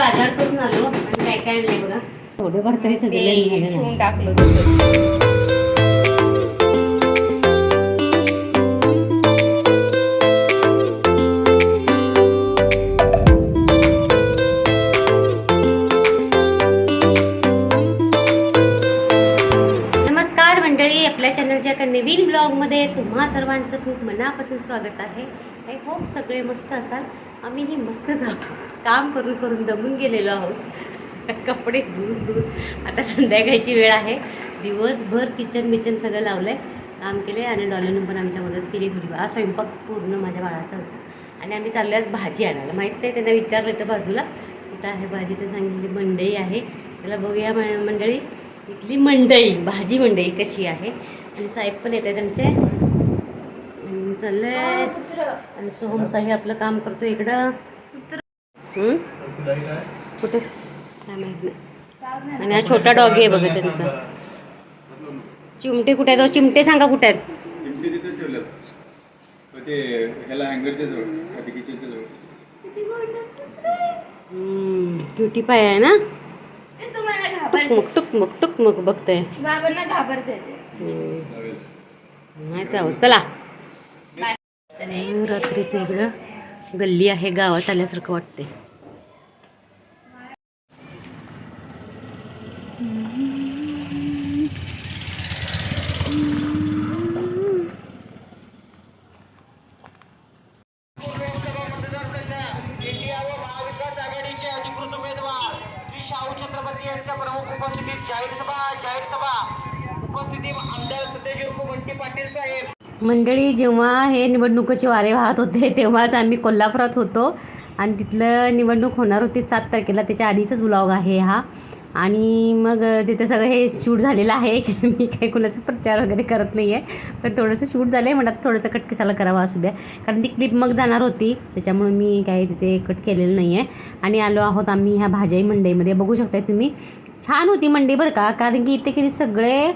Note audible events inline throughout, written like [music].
बाजार करून आलो आणि काय काय आणलंय बघा. थोडे भर तरी सजले टाकलं तसंच. आपल्या चॅनलच्या एका नवीन ब्लॉगमध्ये तुम्हा सर्वांचं खूप मनापासून स्वागत आहे. आय होप सगळे मस्त असाल. आम्हीही मस्तच आहोत काम करून करून दमून गेलेलो आहोत. कपडे धुवून धुवून. आता संध्याकाळची वेळ आहे. दिवसभर किचन बिचन सगळं लावलं आहे काम केले आणि डॉलरनं पण आमच्या मदत केली थोडी आज स्वयंपाक पूर्ण माझ्या बाळाचा होता. आणि आम्ही चाललो आज भाजी आणायला. माहीत नाही त्यांना विचारलं तर बाजूला. इथं आहे भाजी तर सांगितली मंडई आहे. त्याला बघूया म- मंडळी. इथली मंडई भाजी मंडई कशी आहे. आणि साहेब पण येत आहे त्यांचे हम्म, चाललंय. आणि सोहम साहेब आपलं काम करतो इकडं? कुठे? काय माहीत नाही. आणि हा छोटा डॉग आहे बघा त्यांचा. चिमटे कुठे आहेत? चिमटे सांगा कुठे आहेत? चिमटी तिथे मग ते ह्याला हँगरच्या जवळ आधी किचनच्या जवळ. क्युटी पाय आहे ना? ते तुम्हाला टुकमुक घाबरते. टुकमुक टुकमुक बघतंय. बाबांना घाबरते ते. नाही जाऊ चला. रात्रीचं इकडं. गल्ली आहे गावात आल्यासारखं वाटते महाविकास अधिकृत श्री शाहू यांच्या प्रमुख उपस्थितीत जाहीर सभा जाहीर सभा. उपस्थिती आमदार सतेज उर्फ पाटील साहेब. मंडळी जेव्हा हे निवडणुकीचे वारे वाहत होते तेव्हाच आम्ही कोल्हापुरात होतो. आणि तिथलं निवडणूक होणार होती सात तारखेला. त्याच्या आधीचाच ब्लॉग आहे हा. आणि मग तिथं सगळं हे शूट झालेलं आहे. की [laughs] मी काही कुणाचा प्रचार वगैरे करत नाही आहे पण थोडंसं शूट झालं आहे म्हणत थोडंसं कट कशाला करावा असू द्या. कारण ती क्लिप मग जाणार होती. त्याच्यामुळे मी काही तिथे कट केलेलं नाही आहे आणि आलो आहोत आम्ही ह्या भाज्याई मंडईमध्ये. बघू शकताय तुम्ही. छान होती मंडई बरं का? कारण की इथे की सगळे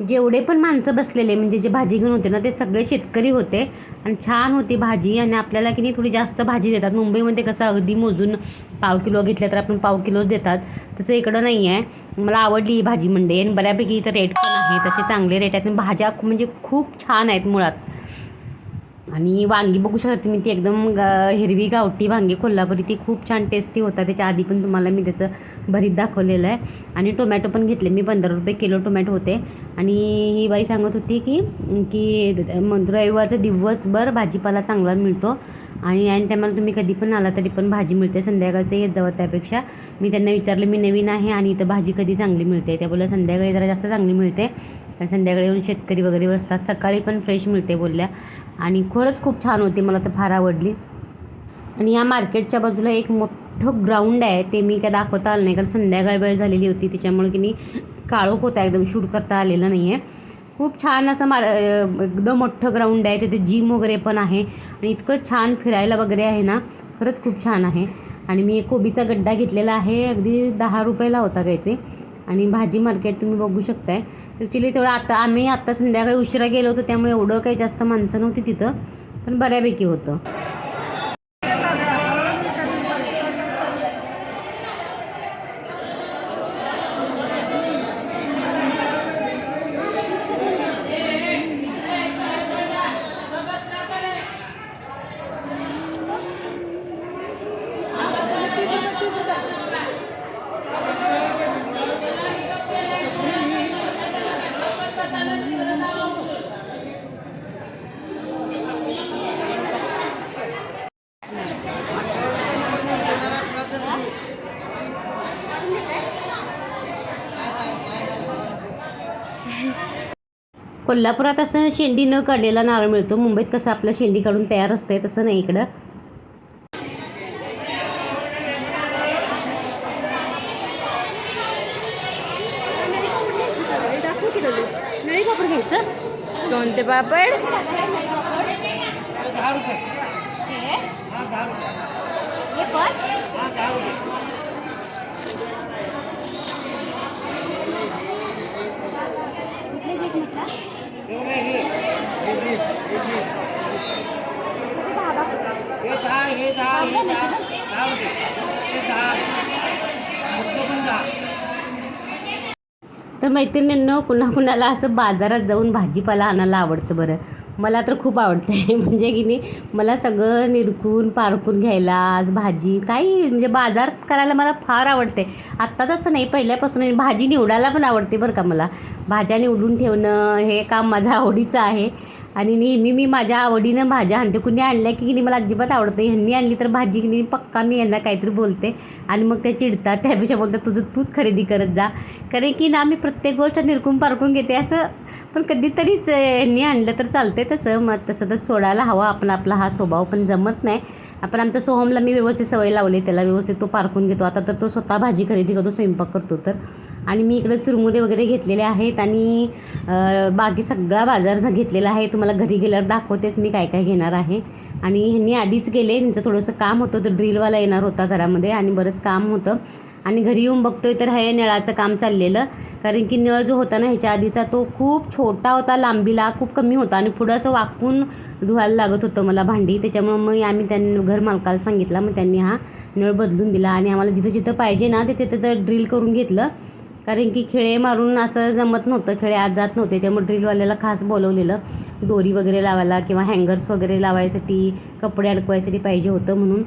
जेवढे पण माणसं बसलेले म्हणजे जे भाजी घेऊन होते ना ते सगळे शेतकरी होते. आणि छान होती भाजी आणि आपल्याला की नाही थोडी जास्त भाजी देतात. मुंबईमध्ये कसं अगदी मोजून पाव किलो घेतलं तर आपण पाव किलोच देतात. तसं इकडं नाही आहे. मला आवडली ही भाजी मंडई आणि बऱ्यापैकी इथं रेट पण आहे. तसे चांगले रेट आहेत. आणि भाज्या म्हणजे खूप छान आहेत मुळात. आणि वांगी बघू शकता तुम्ही ती एकदम ग हिरवी गावठी वांगी कोल्हापुरी ती खूप छान टेस्टी होता. त्याच्या आधी पण तुम्हाला मी त्याचं भरीत दाखवलेलं आहे. आणि टोमॅटो पण घेतले मी पंधरा रुपये किलो टोमॅटो होते. आणि ही बाई सांगत होती की की रविवारचा दिवसभर भाजीपाला चांगला मिळतो. आणि ऐन टायमाला तुम्ही कधी पण आला तरी पण भाजी मिळते. संध्याकाळचं येत जावं त्यापेक्षा. मी त्यांना विचारलं मी नवीन आहे आणि इथं भाजी कधी चांगली मिळते? त्या बोला संध्याकाळी जरा जास्त चांगली मिळते. कारण संध्याकाळी येऊन शेतकरी वगैरे बसतात. सकाळी पण फ्रेश मिळते बोलल्या. आणि खरंच खूप छान होती. मला तर फार आवडली. आणि या मार्केटच्या बाजूला एक मोठं ग्राउंड आहे. ते मी काय दाखवता आलं नाही. कारण संध्याकाळ वेळ झालेली होती. त्याच्यामुळे की नाही काळोख होता. एकदम शूट करता आलेलं नाही आहे खूप छान असं मार एकदम मोठं ग्राउंड आहे. तिथे जिम वगैरे पण आहे. आणि इतकं छान फिरायला वगैरे आहे ना खरंच खूप छान आहे. आणि मी एक कोबीचा गड्डा घेतलेला आहे. अगदी दहा रुपयाला होता काय ते आणि भाजी मार्केट तुम्ही बघू शकताय. ॲक्च्युली तेवढं आता आम्ही आत्ता संध्याकाळी उशिरा गेलो होतो त्यामुळे एवढं काही जास्त माणसं नव्हती तिथं पण बऱ्यापैकी होतं. कोल्हापुरात असं शेंडी न काढलेला नारळ मिळतो. मुंबईत कसं आपलं शेंडी काढून तयार असतंय तसं नाही इकडं. घ्यायचं कोणते पापड? हे दहा हे दहा हे दहा दहा रुपये हे दहा तर मैत्रिणींनो कुणा कुणाला असं बाजारात जाऊन भाजीपाला आणायला आवडतं बरं? मला तर खूप आवडते. [laughs] म्हणजे की नाही मला सगळं निरकून पारकून घ्यायला आज भाजी काही म्हणजे बाजार करायला मला फार आवडते. आत्ता तसं नाही पहिल्यापासून भाजी निवडायला पण आवडते बरं का मला. भाज्या निवडून ठेवणं हे काम माझं आवडीचं आहे. आणि नेहमी मी माझ्या आवडीनं भाज्या आणते. कुणी आणल्या की नाही मला अजिबात आवडत नाही. ह्यांनी आणली तर भाजी की नाही पक्का मी यांना काहीतरी बोलते. आणि मग त्या चिडतात. [laughs] त्यापेक्षा बोलतात तुझं तूच खरेदी करत जा. कारण की ना मी प्रत्येक गोष्ट निरकून पारकून घेते. असं पण कधीतरीच यांनी आणलं तर चालते तसं. मग तसं तर सोडायला हवं. आपण आपला हा स्वभाव पण जमत नाही. आपण आमच्या सोहमला मी व्यवस्थित सवय लावली. त्याला व्यवस्थित तो पारकून घेतो. आता तर तो स्वतः भाजी खरेदी करतो स्वयंपाक करतो तर. आणि मी इकडं चुरमुरे वगैरे घेतलेले आहेत आणि बाकी सगळा बाजार घेतलेला आहे तुम्हाला घरी गेल्यावर दाखवतेच मी काय काय घेणार आहे. आणि ह्यांनी आधीच गेले त्यांचं थोडंसं काम होतं तर ड्रिलवाला येणार होता घरामध्ये आणि बरंच काम होतं. आणि घरी येऊन बघतोय तर हे नळाचं काम चाललेलं कारण की नळ जो होता ना ह्याच्या आधीचा तो खूप छोटा होता लांबीला खूप कमी होता आणि पुढं असं वाकून धुवायला लागत होतं मला भांडी. त्याच्यामुळं मग आम्ही त्यांनी घर मालकाला सांगितलं मग त्यांनी हा नळ बदलून दिला आणि आम्हाला जिथं जिथं पाहिजे ना तिथे तिथं ड्रिल करून घेतलं. कारण की खिळे मारून असं जमत नव्हतं. खिळे आज जात नव्हते. त्यामुळे ड्रिलवाल्याला खास बोलवलेलं. दोरी वगैरे लावायला किंवा हँगर्स वगैरे लावायसाठी कपडे अडकवायसाठी पाहिजे होतं म्हणून.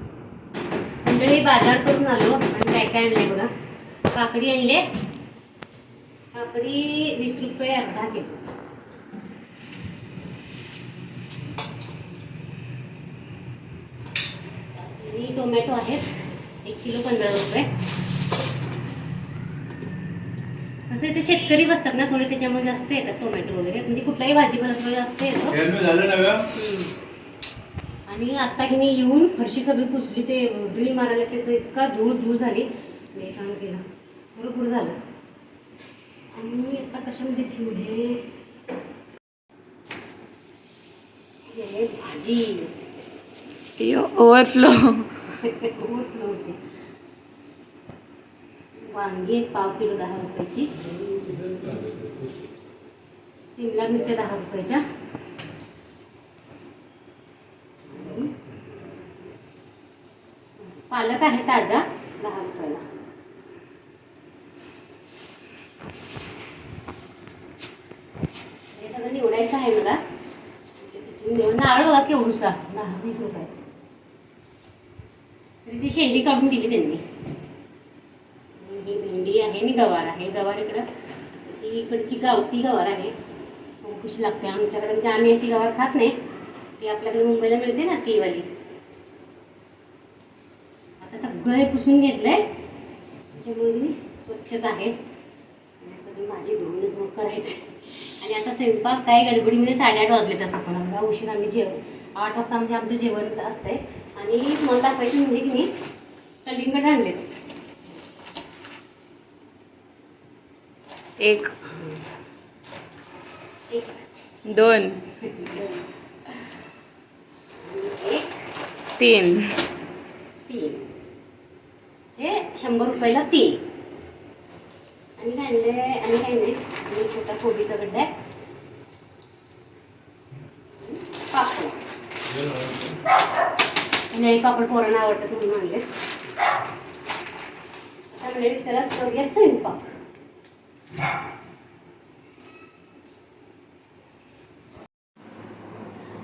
मंडळी बाजार करून आलो. आणि काय काय आणलंय बघा? काकडी आणले. काकडी वीस रुपये अर्धा किलो. टोमॅटो आहेत. एक किलो पंधरा रुपये. कसं ते शेतकरी बसतात ना थोडे त्याच्यामुळे जास्त येतात टोमॅटो वगैरे. म्हणजे कुठलाही भाजीपाला थोडं जास्त येतो? आणि आता की नाही येऊन फरशी सगळी पुसली ते ड्रिल मारायला त्याचं इतका धूळ धूळ झाली. ते काम केलं भरपूर झालं. आणि मी आता कशामध्ये ठेवले हे? भाजी. ओव्हरफ्लो ओव्हरफ्लो [laughs] होते. वांगी एक पाव किलो दहा रुपयाची. सिमला मिरच्या दहा रुपयाच्या. पालक आहे ताजा दहा रुपयाला. हे सगळं निवडायचं आहे मला नारळ बघा केवढूसा. दहा वीस रुपयाचं. तरी ती शेंडी काढून दिली त्यांनी. भेंडी आहे. आणि गवार आहे. गवार इकडं अशी इकडची गावठी गवार आहे. खूप खुशी लागते आमच्याकडे. म्हणजे आम्ही अशी गवार खात नाही. ती आपल्याकडे मुंबईला मिळते ना तीवाली आता सगळं हे पुसून घेतलंय. त्याच्यामुळे मी स्वच्छच आहे सगळी भाजी धुवूनच मग करायचं. आणि आता स्वयंपाक काय गडबडीमध्ये साडेआठ वाजले तसं पण. आम्हाला उशीर आम्ही जेवण आठ वाजता म्हणजे आमचं जेवण असतंय. आणि मला दाखवायचं म्हणजे की मी कलिंगड आणले एक. एक दोन. एक तीन. तीन. हे शंभर रुपयाला तीन. आणि काय आणले आणि काय नाही? आणि छोटा कोबीचा गड्डा आहे. आणि पापड नळी पापड पोरांना आवडतात म्हणून आणले आता म्हणजे चला करूया स्वयंपाक.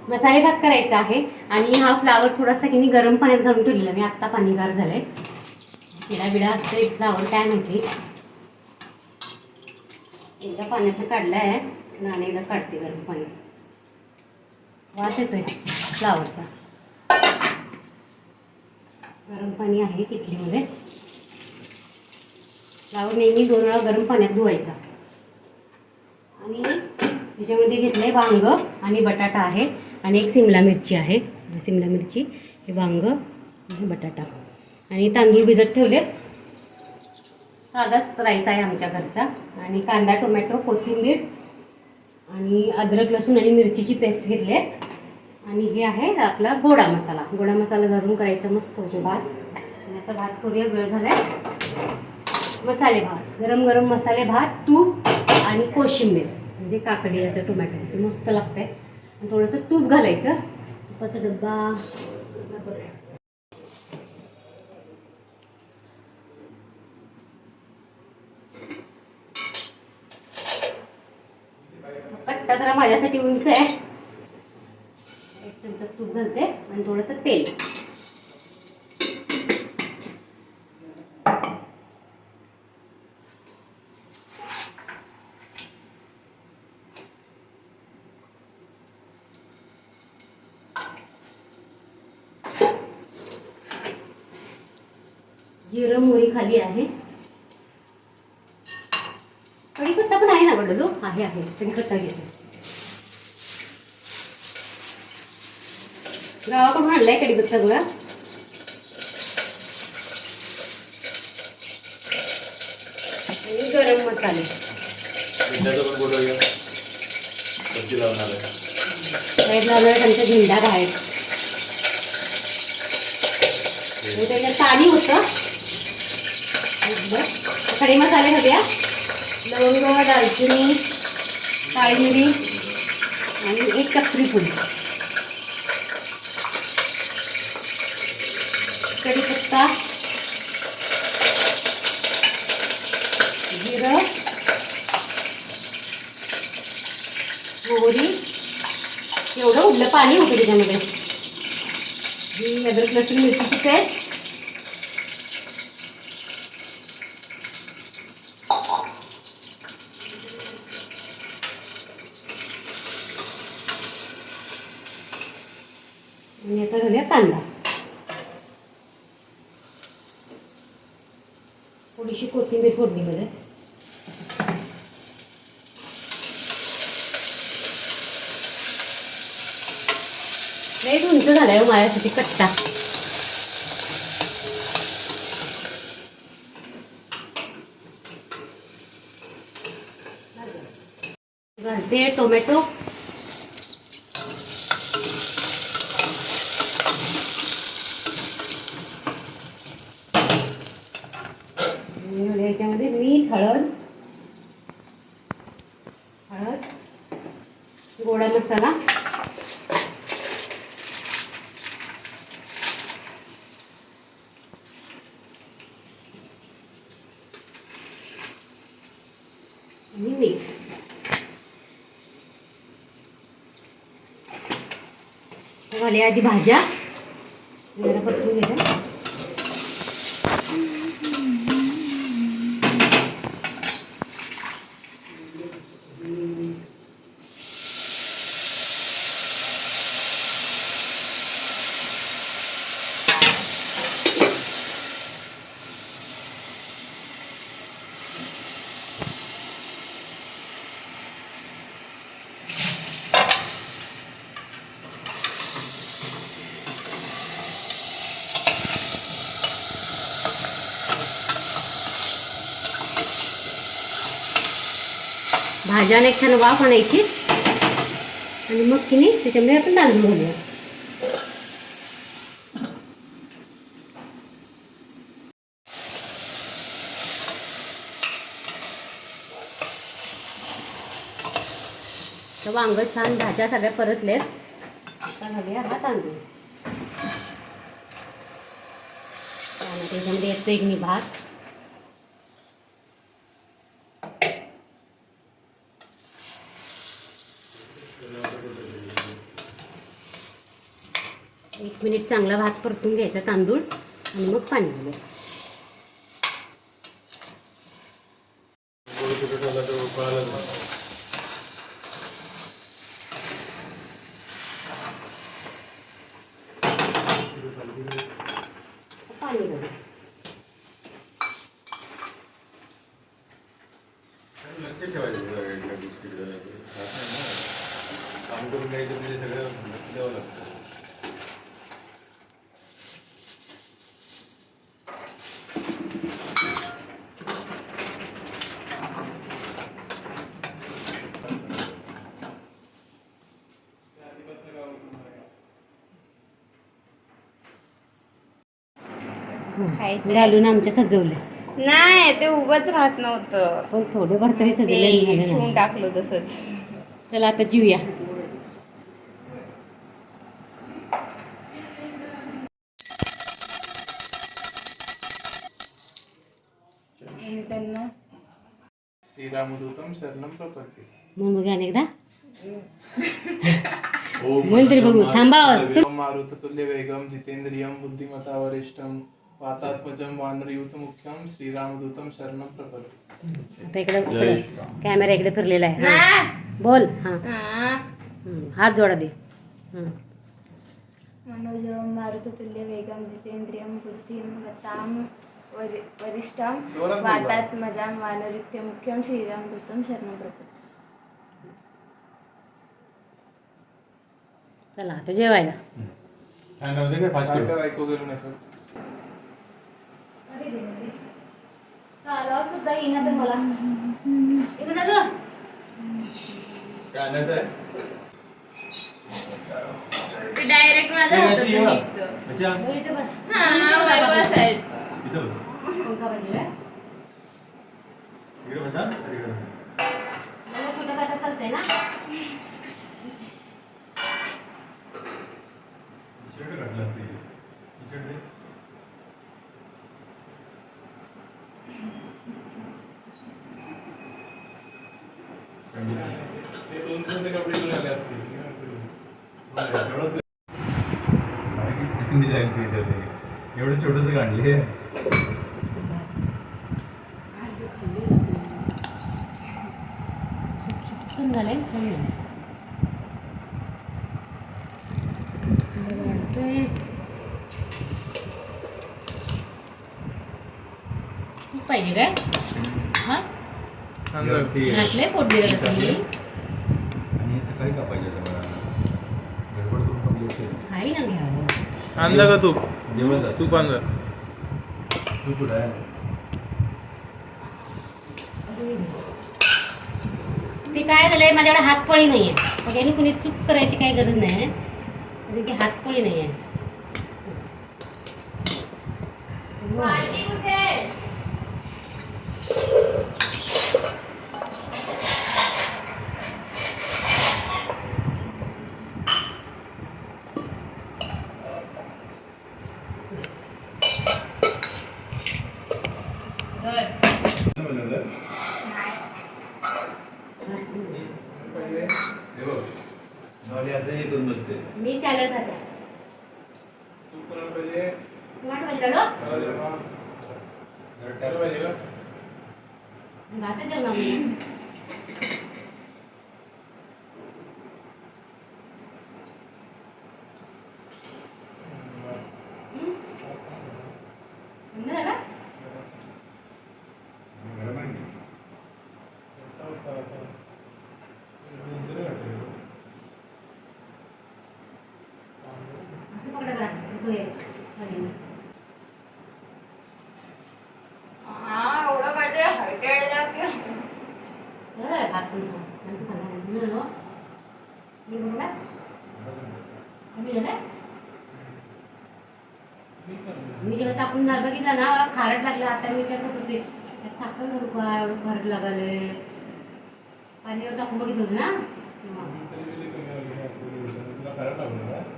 मसाले भात करायचा आहे आणि हा फ्लावर थोडासा की गरम पाण्यात घालून ठेवलेला. मी आत्ता पाणी गार झालंय. किडा बिडा एक फ्लावर काय माहिती एकदा पाण्यात काढला आहे आणि एकदा काढते गरम पाण्यात. वास येतोय फ्लावरचा गरम पाणी आहे किटलीमध्ये फ्लावर नेहमी दोन वेळा गरम पाण्यात धुवायचा. आणि त्याच्यामध्ये घेतलं आहे वांग आणि बटाटा आहे आणि एक सिमला मिरची आहे. सिमला मिरची हे वांग आणि बटाटा. आणि तांदूळ भिजत ठेवलेत. साधाच राईस आहे आमच्या घरचा. आणि कांदा टोमॅटो कोथिंबीर आणि अद्रक लसूण आणि मिरचीची पेस्ट घेतली आहे आणि हे आहे आपला गोडा मसाला. गोडा मसाला घालून करायचा मस्त होतो भात. आणि आता भात करूया वेळ झाला आहे मसाले भात. गरम गरम मसाले भात तूप आणि कोशिंबीर म्हणजे काकडी असं टोमॅटो. ते मस्त लागतंय. आणि थोडंसं तूप घालायचं. तुपाचा डब्बा. पट्टा जरा माझ्यासाठी उंच आहे. एक चमचा तूप घालते आणि थोडंसं तेल. जिरं मोहरी खाली आहे. कढीपत्ता पण आहे ना गडो तो आहे आहे. कढीपत्ता घेतो. गावाकडून आणलाय कढीपत्ता बघा आणि गरम मसाले. साहेब लावणार त्यांचा झेंडा बाहेर. त्याच्यात पाणी होतं. खडे मसाले घालूया. लवंग दालचिनी काळी मिरी आणि एक चक्री फुल कढीपत्ता जिरं मोहरी एवढं उडलं पाणी होतं त्याच्यामध्ये. ही अद्रक लसूण मिरचीची पेस्ट आणि आता घालूया कांदा. थोडीशी कोथिंबीर फोडणीमध्ये लई उंच झालाय हो माझ्यासाठी कट्टा. घालते टोमॅटो आणि याच्यामध्ये मीठ हळद. हळद. गोडा मसाला. आणि मीठ. घाले आधी भाज्या जरा परतून घ्या भाज्याने एक छान वाफ आणायची. आणि मग की नाही त्याच्यामध्ये आपण तांदूळ घालूया. तर वांग छान भाज्या सगळ्या परतलेत. आता घालूया हा तांदूळ. आणि त्याच्यामध्ये येतो एक मी भात एक मिनिट चांगला भात परतून घ्यायचा तांदूळ आणि मग पाणी घालूया पाणी घालूया लक्ष ठेवायचं जरा एका गोष्टीकडे जरा. असं आहे ना. काम करून घ्यायचं म्हणजे सगळं लक्ष द्यावं लागतं खायचं. घालून आमच्या सजवलं नाही ते उभंच राहत नव्हतं. पण थोडेफार तरी ते सजवले ठेवून टाकलो तसंच. चला आता जीवया आणि त्यांना? श्रीरामदूतम शरणम प्रपत्ती म्हणून बघा अनेकदा [laughs] थांबा तू- मारुततुल्य वेगम जितेंद्रियम बुद्धिमता वरिष्ठम. वातात्मजम वानरयूथ मुख्यम श्रीरामदूतम शरणम प्रपद आता इकडे इकडे. कॅमेरा इकडे फिरलेला आहे. हा. बोल. हा. हम्म. हात जोडा दे. हम्म. मनोजवं मारुततुल्य वेगं जितेंद्रियं बुद्धिमतां वरि वरिष्ठं जोरात बोल वातात्मजां वानरित्यमुख्यं श्रीरामदूतं शरणं प्रपद्ये चला आता जेवायला. छान नव्हते काय फास्ट काय तर ऐकू गेलो नाही. सुद्धा येईना तर मला. इकडे जो. काय आणायचं आहे डायरेक्ट माझं याची ये बा. हातात इथे बस. हा बसायचं. इथं बस. कोणता पाहिजे चालतंय ना शर्ट घातलं असतं इकडे. टी-शर्ट दे. ते दोन दिवसाचे कपडे घेऊन आले असतील डिझाईन केली होती. एवढं छोटस काढले छान झालंय छान झालंय बरं वाटतंय. तूप पाहिजे काय? हा? घातलंय फोडणीला तसं मी आणि सकाळी का पाहिजे गडबड कमी असेल. ना घ्यावं आणला का तूप? जेवण जात तूप आणलं. तू कुठं आहे? ते काय झालंय? माझ्याकडे हातपळी नाही आहे मग यांनी कुणी चूक करायची काही गरज नाही. आहे कारण की हातपळी नाही आहे माझी कुठे बनवलं हे बघ नॉली असं हे करून बसते मी सॅलड खाते तूप करायला पाहिजे टोमॅटो भाजी टाकलो त्याला जेव्हा घट्टायला पाहिजे का भातच जेवणार मी थंड झाला गरम आहे की? असं पकडा नको हे. हा एवढं हायटेड बरं, भात पण? कमी झालं? मी जेव्हा चाकून झालं बघितलं ना मला खारट लागलं. आता मी विचार करत होते त्यात साखर घालू का एवढं खारट लागाले पाणीवर चाकून बघितलं होतं ना तेव्हा. तुला खराब लागलं का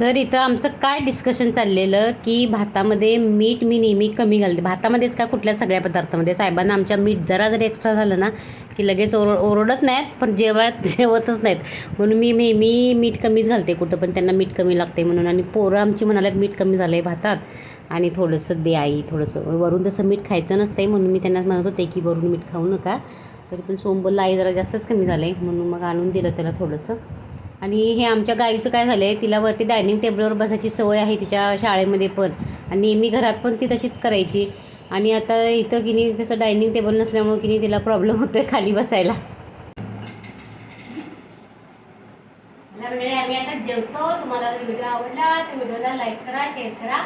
तर इथं आमचं काय डिस्कशन चाललेलं की भातामध्ये मीठ मी नेहमी कमी घालते. भातामध्येच का कुठल्या सगळ्या पदार्थामध्ये? साहेबांना आमच्या मीठ जरा जरी एक्स्ट्रा झालं ना की लगेच ओर ओरडत नाहीत पण जेवत [laughs] जेवतच नाहीत. म्हणून मी नेहमी मीठ कमीच घालते कुठं पण त्यांना मीठ कमी लागते म्हणून. आणि पोरं आमची म्हणाल्यात मीठ कमी झालं आहे भातात. आणि थोडंसं दे आई थोडंसं. वरून तसं मीठ खायचं नसतंय म्हणून मी त्यांना म्हणत होते की वरून मीठ खाऊ नका. तरी पण सोमबोलला आई जरा जास्तच कमी झालं आहे म्हणून मग आणून दिलं त्याला थोडंसं. आणि हे आमच्या गाईचं काय झालं आहे तिला वरती डायनिंग टेबलवर बसायची सवय आहे तिच्या शाळेमध्ये पण. आणि नेहमी घरात पण ती तशीच करायची. आणि आता इथं की नाही तसं डायनिंग टेबल नसल्यामुळं की नाही तिला प्रॉब्लेम होतो आहे खाली बसायला. मंडळी आम्ही आता जेवतो. तुम्हाला जर व्हिडिओ आवडला तर व्हिडिओला लाईक करा शेअर करा.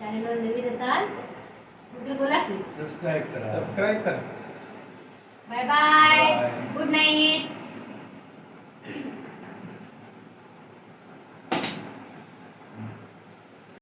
चॅनलवर नवीन असाल तर बोला की. सबस्क्राईब करा. सबस्क्राईब करा. Bye bye. Good night